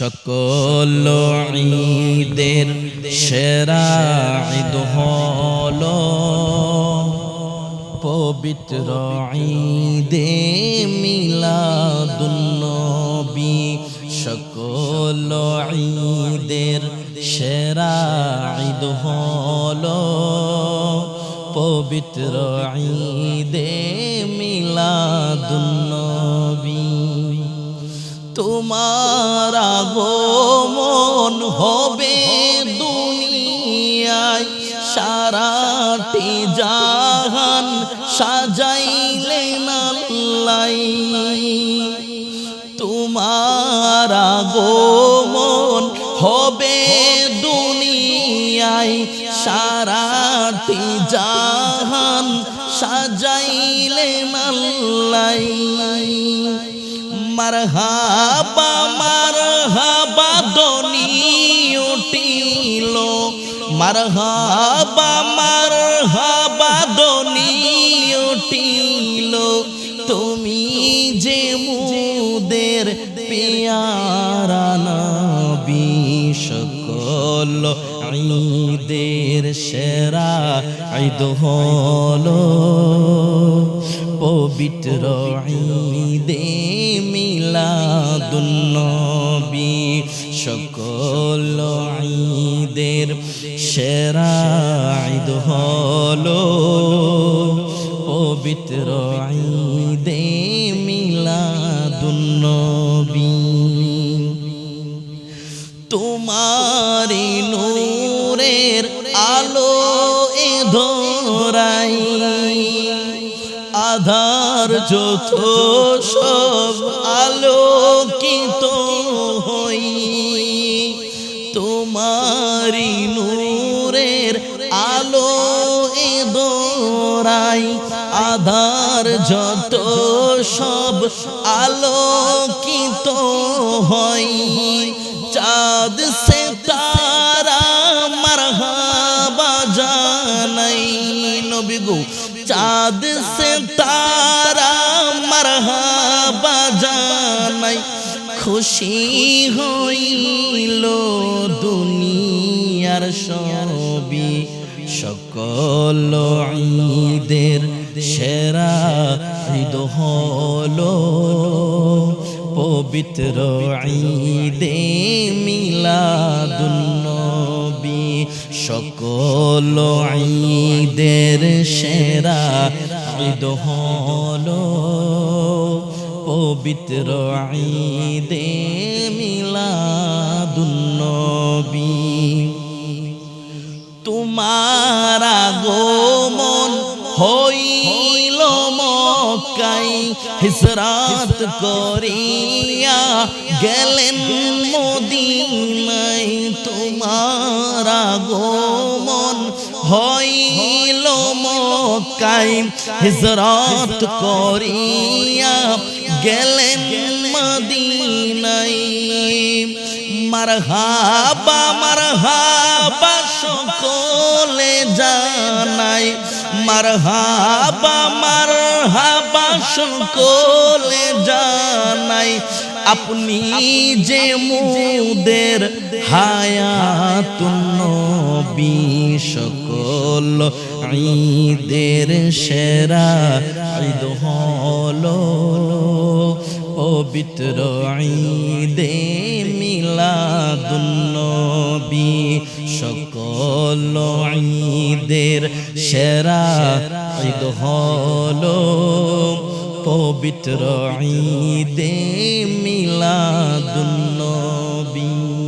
সকল ঈদের সেরা ঈদ হল পবিত্র ঈদে মিলাদুন্নবী সকল ঈদের সেরা ঈদ হল পবিত্র ঈদে মিলাদুন্নবী তোমার আগমন হবে দুনিয়ায়। সারাটি জাহান সাজাইলে নাল্লাই তোমার আগমন হবে দুনিয়ায়। সারাটি জাহান সাজাইলে নাল্লাই মারহাবা মারহাবা দনি উঠিল। মারহাবা মারহাবা দনি উঠিল। তুমি যে মুদের পেয়ারা নবী, সকল ঈদের সেরা ঈদ হলো পবিত্র ঈদে মিলাদুন্নবী সকল ঈদের সেরা ঈদ হলো পবিত্র ঈদে মিলাদুন্নবী। তোমারি নূরের আলো এ ধরাই আধার যত সব আলোকিত হই তোমারি নূরের আলো এ দোরাই আধার যত সব আলোকিত হয় চাঁদ সে তারা মারহাবা জানাই নবী চাঁদ সে তারা মারহাবা জানাই, খুশি হইল দুনিয়ার সবই সকল ঈদের সেরা ঈদ হলো পবিত্র ঈদে মিলাদুন্নবী সকল ঈদের সেরা ঈদ হলো পবিত্র ঈদে মিলাদুন্নবী তোমার হিসরাত করিয়া গেলেন মদিনাই তোমার আগমন হইল মক্কাই হিজরত করিয়া গেলেন মদিনাই মারহাবা মারহাবা সকলে জানাই মারহাবা মারহাবা সকলে জানাই, আপনি যে মুদের হায়াতুন সকল ঈদের সেরা ঈদ হলো পবিত্র ঈদে মিলাদুন্নবী সকল ঈদের সেরা ঈদ হলো পবিত্র ঈদে মিলাদুন্নবী